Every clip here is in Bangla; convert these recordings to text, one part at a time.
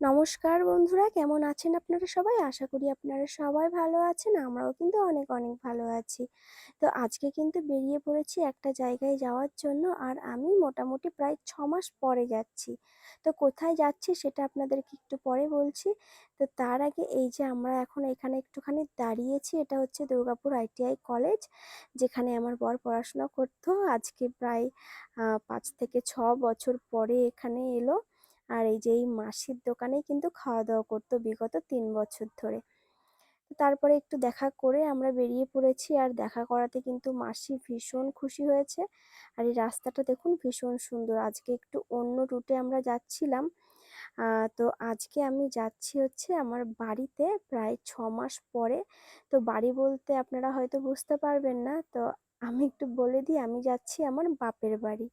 নমস্কার বন্ধুরা, কেমন আছেন আপনারা সবাই? আশা করি আপনারা সবাই ভালো আছেন, আমরাও কিন্তু অনেক অনেক ভালো আছি। তো আজকে কিন্তু বেরিয়ে পড়েছি একটা জায়গায় যাওয়ার জন্য, আর আমি মোটামুটি প্রায় ছ মাস পরে যাচ্ছি। তো কোথায় যাচ্ছি সেটা আপনাদেরকে একটু পরে বলছি। তো তার আগে এই যে আমরা এখন এখানে একটুখানি দাঁড়িয়েছি, এটা হচ্ছে দুর্গাপুর আইটিআই কলেজ, যেখানে আমার বর পড়াশোনা করতো। আজকে প্রায় পাঁচ থেকে ছ বছর পরে এখানে এলো। আর এই যে এই মাসির দোকানেই কিন্তু খাওয়া দাওয়া করতো বিগত তিন বছর ধরে। তারপরে একটু দেখা করে আমরা বেরিয়ে পড়েছি আর দেখা করাতে কিন্তু মাসি ভীষণ খুশি হয়েছে। আর এই রাস্তাটা দেখুন ভীষণ সুন্দর। আজকে একটু অন্য রুটে আমরা যাচ্ছিলাম। তো আজকে আমি যাচ্ছি হচ্ছে আমার বাড়িতে প্রায় ছ মাস পরে। তো বাড়ি বলতে আপনারা হয়তো বুঝতে পারবেন না। তো আমি একটু বলে দিই, আমি যাচ্ছি আমার বাপের বাড়ি।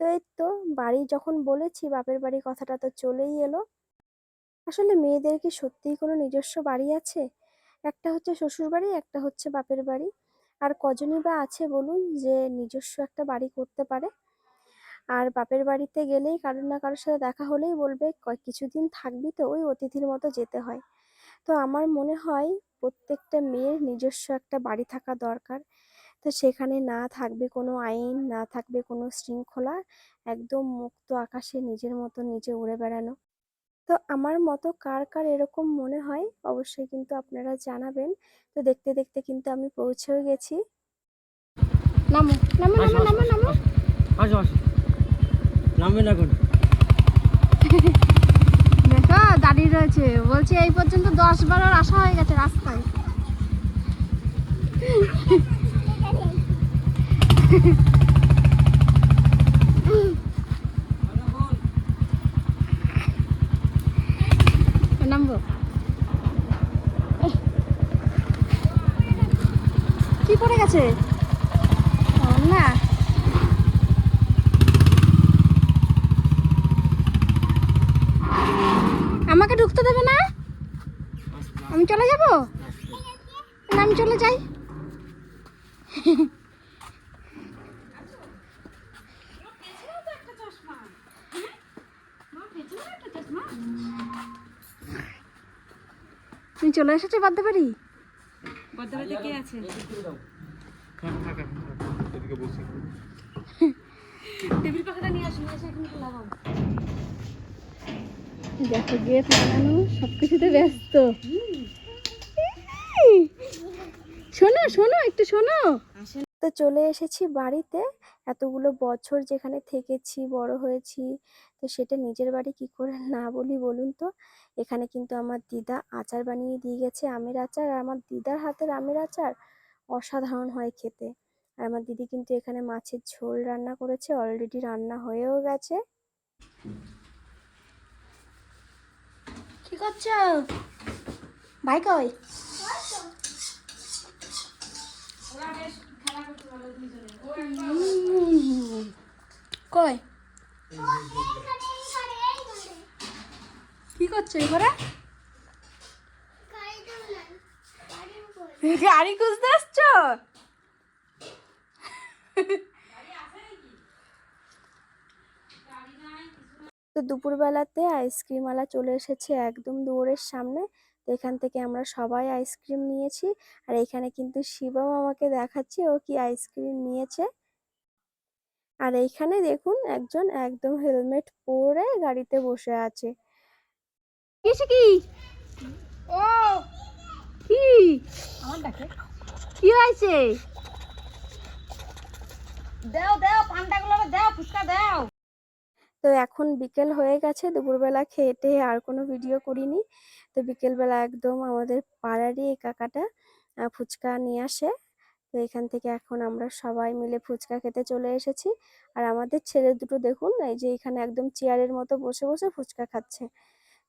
তো এই তো বাড়ি যখন বলেছি, বাপের বাড়ি কথাটা তো চলেই এলো। আসলে মেয়েদের কি সত্যিই কোনো নিজস্ব বাড়ি আছে? একটা হচ্ছে শ্বশুর বাড়ি, একটা হচ্ছে বাপের বাড়ি। আর কজনই বা আছে বলুন যে নিজস্ব একটা বাড়ি করতে পারে। আর বাপের বাড়িতে গেলেই কারোর না কারোর সাথে দেখা হলেই বলবে কিছুদিন থাকবি তো, ওই অতিথির মতো যেতে হয়। তো আমার মনে হয় প্রত্যেকটা মেয়ের নিজস্ব একটা বাড়ি থাকা দরকার। তো সেখানে না থাকবে কোনো আইন না থাকবে কোনো শৃঙ্খলা একদম মুক্ত আকাশে নিজের মতো নিজে উড়ে বেড়ানো। তো আমার মতো কার কার এরকম মনে হয়? অবশ্যই কিন্তু আপনারা জানাবেন। তো দেখতে দেখতে কিন্তু আমি পৌঁছেও গেছি। নামো নামো নামো নামো নামো। আসো আসো নামবে না কোনো। দেখো দাঁড়িয়ে রয়েছে। বলছে এই পর্যন্ত দশ বারোর আসা হয়ে গেছে রাস্তায়। নামবো। কি পড়ে গেছে? না। আমাকে ঢুকতে দেবে না? আমি চলে যাব? না আমি চলে যাই। চলে এসেছে বাদ্য বাড়ি বদ্দাবাড়িতে কে আছে? টেবিল পাখাটা নিয়ে আসুন এসে এখন লাগাও। দেখো গেট লাগানো সব কিছুতে ব্যস্ত শোনো শোনো একটু শোনো। তো চলে এসেছি বাড়িতে। এতগুলো বছর যেখানে থেকেছি, বড় হয়েছি, তো সেটা নিজের বাড়ি কি করে না বলি বলুন তো? এখানে কিন্তু আমার দিদা আচার বানিয়ে দিয়ে গেছে আমের আচার। আর আমার দিদার হাতের আমের আচার অসাধারণ হয় খেতে। আর আমার দিদি কিন্তু এখানে মাছের ঝোল রান্না করেছে অলরেডি রান্না হয়েও গেছে। কি করছ? ভাই কই? কই? কি করছ এবারে গাড়ি খুঁজতে আসছো? তো দুপুরবেলাতে আইসক্রিমওয়ালা চলে এসেছে একদম দুয়ারের সামনে। এখান থেকে আমরা সবাই আইসক্রিম নিয়েছি। আর এখানে কিন্তু শিবম আমাকে দেখাচ্ছে ও কি আইসক্রিম নিয়েছে। আর এইখানে দেখুন একজন একদম হেলমেট পরে গাড়িতে বসে আছে। কিসে কি? ও কি? কি হয়েছে? দাও দাও পান্ডাগুলো দাও ফুচকা দাও। তো এখন বিকেল হয়ে গেছে দুপুরবেলা খেয়ে টেয়ে আর কোনো ভিডিও করিনি। তো বিকেলবেলা একদম আমাদের পাড়ারই এই কাকাটা ফুচকা নিয়ে আসে। তো এখান থেকে এখন আমরা সবাই মিলে ফুচকা খেতে চলে এসেছি। আর আমাদের ছেলে দুটো দেখুন, এই যে এখানে একদম চেয়ারের মতো বসে বসে ফুচকা খাচ্ছে।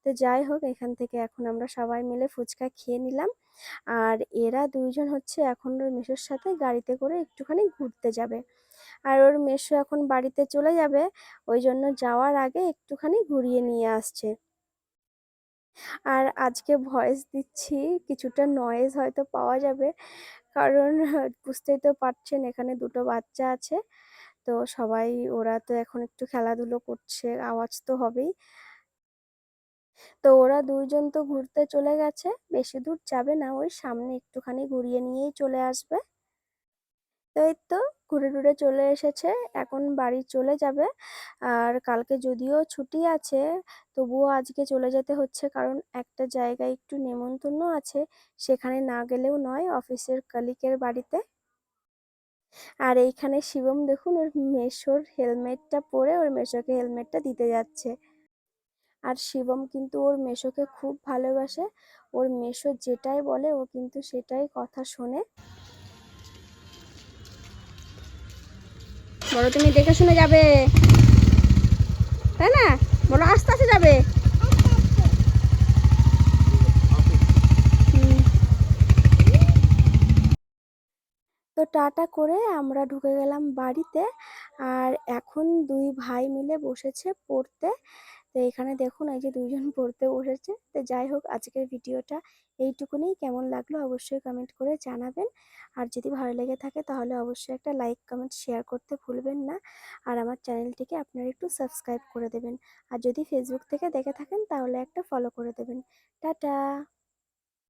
তো যাই হোক, এখান থেকে এখন আমরা সবাই মিলে ফুচকা খেয়ে নিলাম। আর এরা দুইজন হচ্ছে এখন ওর মেসোর সাথে গাড়িতে করে একটুখানি ঘুরতে যাবে। আর ওর মেসো এখন বাড়িতে চলে যাবে, ওই জন্য যাওয়ার আগে একটুখানি ঘুরিয়ে নিয়ে আসছে। আর আজকে ভয়েস দিচ্ছি, কিছুটা নয়েজ হয়তো পাওয়া যাবে। কারণ বুঝতেই তো পারছেন এখানে দুটো বাচ্চা আছে। তো সবাই, ওরা তো এখন একটু খেলাধুলো করছে, আওয়াজ তো হবেই। তো ওরা দুইজন তো ঘুরতে চলে গেছে, বেশি দূর যাবে না, ওই সামনে একটুখানি ঘুরিয়ে নিয়েই চলে আসবে। এই তো ঘুরে টুরে চলে এসেছে, এখন বাড়ি চলে যাবে। আর কালকে যদিও ছুটি আছে, তবুও আজকে চলে যেতে হচ্ছে কারণ একটা জায়গায় একটু নেমন্তন্ন আছে, সেখানে না গেলেও নয়, অফিসের কালিকের বাড়িতে। আর এইখানে শিবম দেখুন, ওর মেশোর হেলমেটটা পরে ওর মেশোকে হেলমেটটা দিতে যাচ্ছে। আর শিবম কিন্তু ওর মেশোকে খুব ভালোবাসে, ওর মেশো যেটাই বলে ও কিন্তু সেটাই কথা শোনে। বলো, তুমি দেখে শুনে যাবে। তাই না? বলো, আস্তে আস্তে যাবে। তো টাটা করে আমরা ঢুকে গেলাম বাড়িতে। আর এখন দুই ভাই মিলে বসেছে পড়তে। তো এখানে দেখুন, এই যে দুইজন পড়তে বসেছে। তো যাই হোক, আজকের ভিডিওটা এইটুকুনি। কেমন লাগল অবশ্যই কমেন্ট করে জানাবেন। আর যদি ভালো লেগে থাকে, তাহলে অবশ্যই একটা লাইক কমেন্ট শেয়ার করতে ভুলবেন না। আর আমার চ্যানেলটিকে আপনারা একটু সাবস্ক্রাইব করে দেবেন। আর যদি ফেসবুক থেকে দেখে থাকেন, তাহলে একটা ফলো করে দেবেন। টাটা!